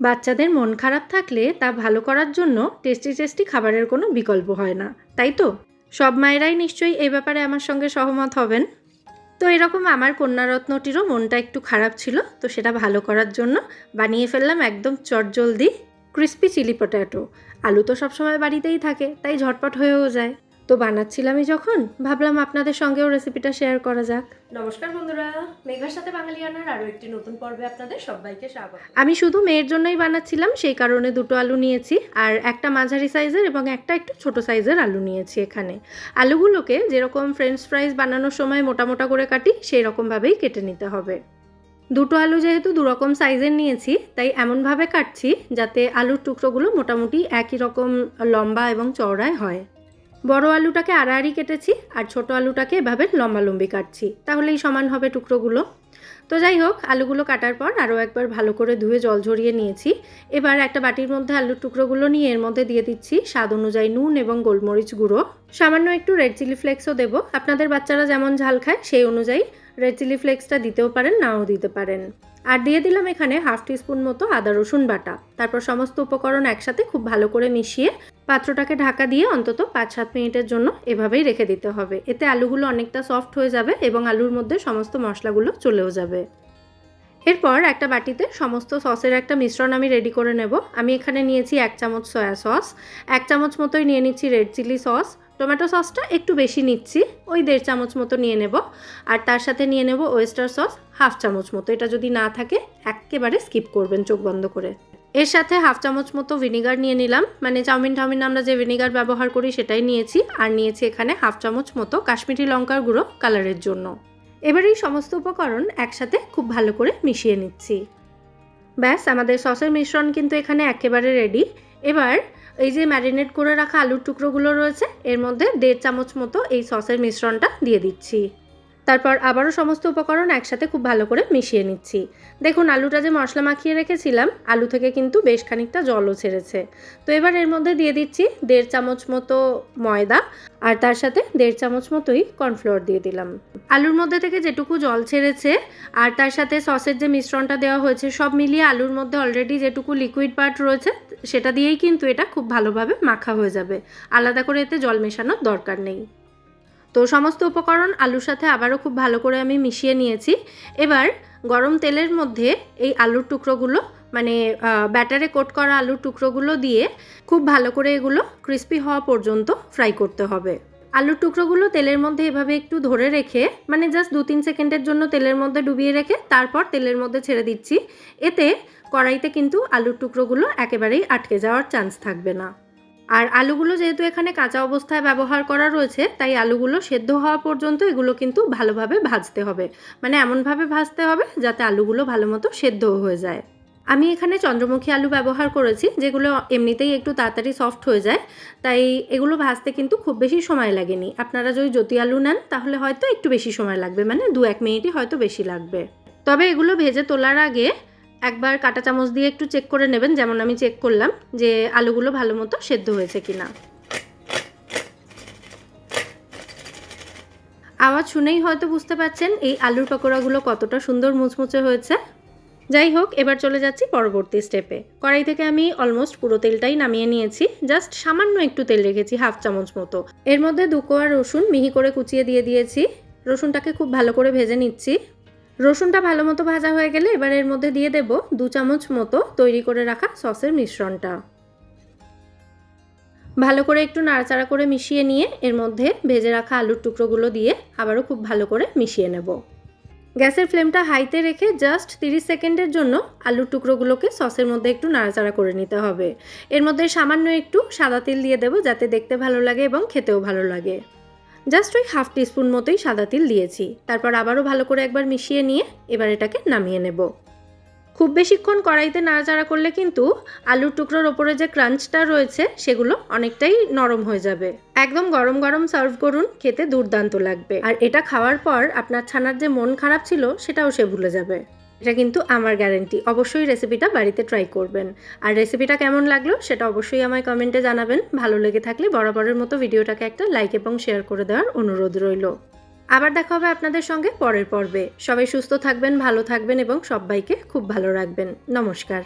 বাচ্চাদের মন খারাপ থাকলে তা ভালো করার জন্য টেস্টি টেস্টি খাবারের কোনো বিকল্প হয় না, তাই তো? সব মায়েরাই নিশ্চয়ই এই ব্যাপারে আমার সঙ্গে সহমত হবেন। তো এরকম আমার কন্যারত্নটিরও মনটা একটু খারাপ ছিল, তো সেটা ভালো করার জন্য বানিয়ে ফেললাম একদম চটজলদি ক্রিস্পি চিলি পটাটো। আলু তো সবসময় বাড়িতেই থাকে, তাই ঝটপট হয়েও যায়। তো বানাচ্ছিলামই যখন ভাবলাম আপনাদের সঙ্গেও রেসিপিটা শেয়ার করা যাক। নমস্কার বন্ধুরা মেঘার সাথে বাঙালিয়ানার আরও একটি নতুন পর্বে আপনাদের সবাইকে স্বাগত। আমি শুধু মেয়ের জন্যই বানাচ্ছিলাম সেই কারণে দুটো আলু নিয়েছি আর একটা মাঝারি সাইজের এবং একটা একটু ছোট সাইজের আলু নিয়েছি এখানে। আলুগুলোকে যেরকম ফ্রেঞ্চ ফ্রাইজ বানানোর সময় মোটা মোটা করে কাটি সেই রকমভাবেই কেটে নিতে হবে। দুটো আলু যেহেতু দুরকম সাইজের নিয়েছি তাই এমনভাবে কাটছি যাতে আলুর টুকরোগুলো মোটামুটি একই রকম লম্বা এবং চওড়ায় হয়। বড় আলুটাকে আড়াআড়ি কেটেছি আর ছোট আলুটাকে এভাবে লম্বালম্বি কাটছি। তাহলেই সমান হবে টুকরোগুলো। তো যাই হোক, আলুগুলো কাটার পর আরও একবার ভালো করে ধুয়ে জল ঝরিয়ে নিয়েছি। এবার একটা বাটির মধ্যে আলুর টুকরোগুলো নিয়ে এর মধ্যে দিয়ে দিচ্ছি স্বাদ অনুযায়ী নুন এবং গোলমরিচ গুঁড়ো। সামান্য একটু রেড চিলি ফ্লেক্সও দেবো। আপনাদের বাচ্চারা যেমন ঝাল খায়, সেই অনুযায়ী রেড চিলি ফ্লেক্সটা দিতেও পারেন, নাও দিতে পারেন। আর দিয়ে দিলাম এখানে হাফ টিস্পুন মতো আদা রসুন বাটা। তারপর সমস্ত উপকরণ একসাথে খুব ভালো করে মিশিয়ে পাত্রটাকে ঢাকা দিয়ে অন্তত পাঁচ সাত মিনিটের জন্য এভাবেই রেখে দিতে হবে। এতে আলুগুলো অনেকটা সফট হয়ে যাবে এবং আলুর মধ্যে সমস্ত মশলাগুলো চলেও যাবে। এরপর একটা বাটিতে সমস্ত সসের একটা মিশ্রণ আমি রেডি করে নেব। আমি এখানে নিয়েছি এক চামচ সয়া সস এক চামচ মতোই নিয়ে নিচ্ছি রেড চিলি সস টমেটো সসটা একটু বেশি নিচ্ছি, ওই দেড় চামচ মতো নিয়ে নেব, আর তার সাথে নিয়ে নেব ওয়েস্টার সস হাফ চামচ মতো। এটা যদি না থাকে, একেবারে স্কিপ করবেন চোখ বন্ধ করে। এর সাথে হাফ চামচ মতো ভিনিগার নিয়ে নিলাম মানে চাউমিন টাউমিন আমরা যে ভিনিগার ব্যবহার করি সেটাই নিয়েছি, আর নিয়েছি এখানে হাফ চামচ মতো কাশ্মীরি লঙ্কার গুঁড়ো কালারের জন্য। এবার এই সমস্ত উপকরণ একসাথে খুব ভালো করে মিশিয়ে নিচ্ছি। ব্যাস, আমাদের সসের মিশ্রণ কিন্তু এখানে একেবারে রেডি এবার এই যে ম্যারিনেট করে রাখা আলুর টুকরোগুলো রয়েছে, এর মধ্যে দেড় চামচ মতো এই সসের মিশ্রণটা দিয়ে দিচ্ছি। তারপর আবারও সমস্ত উপকরণ একসাথে খুব ভালো করে মিশিয়ে নিচ্ছি। দেখুন, আলুটা যে মশলা মাখিয়ে রেখেছিলাম, আলু থেকে কিন্তু বেশ খানিকটা জলও ছেড়েছে। তো এবার এর মধ্যে দিয়ে দিচ্ছি দেড় চামচ মতো ময়দা আর তার সাথে দেড় চামচ মতোই কর্নফ্লোর দিয়ে দিলাম। আলুর মধ্যে থেকে যেটুকু জল ছেড়েছে আর তার সাথে সসের যে মিশ্রণটা দেওয়া হয়েছে, সব মিলিয়ে আলুর মধ্যে অলরেডি যেটুকু লিকুইড পার্ট রয়েছে সেটা দিয়েই কিন্তু এটা খুব ভালোভাবে মাখা হয়ে যাবে। আলাদা করে এতে জল মেশানোর দরকার নেই। তো সমস্ত উপকরণ আলুর সাথে আবারও খুব ভালো করে আমি মিশিয়ে নিয়েছি। এবার গরম তেলের মধ্যে এই আলুর টুকরোগুলো মানে ব্যাটারে কোট করা আলুর টুকরোগুলো দিয়ে খুব ভালো করে এগুলো ক্রিস্পি হওয়া পর্যন্ত ফ্রাই করতে হবে। আলুর টুকরোগুলো তেলের মধ্যে এভাবে একটু ধরে রেখে মানে জাস্ট দু তিন সেকেন্ডের জন্য তেলের মধ্যে ডুবিয়ে রেখে তারপর তেলের মধ্যে ছেড়ে দিচ্ছি। এতে কড়াইতে কিন্তু আলুর টুকরোগুলো একেবারেই আটকে যাওয়ার চান্স থাকবে না। আর আলুগুলো যেহেতু এখানে কাঁচা অবস্থায় ব্যবহার করা রয়েছে, তাই আলুগুলো সেদ্ধ হওয়া পর্যন্ত এগুলো কিন্তু ভালোভাবে ভাজতে হবে। মানে এমনভাবে ভাজতে হবে যাতে আলুগুলো ভালো মতো সেদ্ধও হয়ে যায়। আমি এখানে চন্দ্রমুখী আলু ব্যবহার করেছি, যেগুলো এমনিতেই একটু তাড়াতাড়ি সফট হয়ে যায়। তাই এগুলো ভাজতে কিন্তু খুব বেশি সময় লাগেনি। আপনারা যদি জ্যোতি আলু নেন, তাহলে হয়তো একটু বেশি সময় লাগবে। মানে দু এক মিনিটই হয়তো বেশি লাগবে। তবে এগুলো ভেজে তোলার আগে একবার কাঁটা চামচ দিয়ে একটু চেক করে নেবেন, যেমন আমি চেক করলাম যে আলুগুলো ভালো মতো সেদ্ধ হয়েছে কিনা। আওয়াজ শুনেই হয়তো বুঝতে পারছেন, এই আলুর পকোড়াগুলো কতটা সুন্দর মুচমুচে হয়েছে। যাই হোক, এবার চলে যাচ্ছি পরবর্তী স্টেপে কড়াই থেকে আমি অলমোস্ট পুরো তেলটাই নামিয়ে নিয়েছি। জাস্ট সামান্য একটু তেল রেখেছি হাফ চামচ মতো। এর মধ্যে দু কোয়া রসুন মিহি করে কুচিয়ে দিয়ে দিয়েছি। রসুনটাকে খুব ভালো করে ভেজে নিচ্ছি। রসুনটা ভালো মতো ভাজা হয়ে গেলে এবার এর মধ্যে দিয়ে দেব দু চামচ মতো তৈরি করে রাখা সসের মিশ্রণটা। ভালো করে একটু নাড়াচাড়া করে মিশিয়ে নিয়ে এর মধ্যে ভেজে রাখা আলুর টুকরোগুলো দিয়ে আবারও খুব ভালো করে মিশিয়ে নেব। গ্যাসের ফ্লেমটা হাইতে রেখে জাস্ট 30 সেকেন্ডের জন্য আলুর টুকরোগুলোকে সসের মধ্যে একটু নাড়াচাড়া করে নিতে হবে। এর মধ্যে সামান্য একটু সাদা তিল দিয়ে দেবো যাতে দেখতে ভালো লাগে এবং খেতেও ভালো লাগে। জাস্ট ওই হাফ টিস্পুন মতোই সাদা তিল দিয়েছি। তারপর আবারও ভালো করে একবার মিশিয়ে নিয়ে এবার এটাকে নামিয়ে নেব। খুব বেশিক্ষণ কড়াইতে নাড়াচাড়া করলে কিন্তু আলুর টুকরোর ওপরে যে ক্রাঞ্চটা রয়েছে, সেগুলো অনেকটাই নরম হয়ে যাবে। একদম গরম গরম সার্ভ করুন, খেতে দুর্দান্ত লাগবে। আর এটা খাওয়ার পর আপনার ছানার যে মন খারাপ ছিল, সেটাও সে ভুলে যাবে। এটা কিন্তু আমার গ্যারেন্টি। অবশ্যই রেসিপিটা বাড়িতে ট্রাই করবেন। আর রেসিপিটা কেমন লাগল, সেটা অবশ্যই আমায় কমেন্টে জানাবেন। ভালো লেগে থাকলে বরাবরের মতো ভিডিওটাকে একটা লাইক এবং শেয়ার করে দেওয়ার অনুরোধ রইল। আবার দেখা হবে আপনাদের সঙ্গে পরের পর্বে। সবাই সুস্থ থাকবেন, ভালো থাকবেন এবং সবাইকে খুব ভালো রাখবেন। নমস্কার।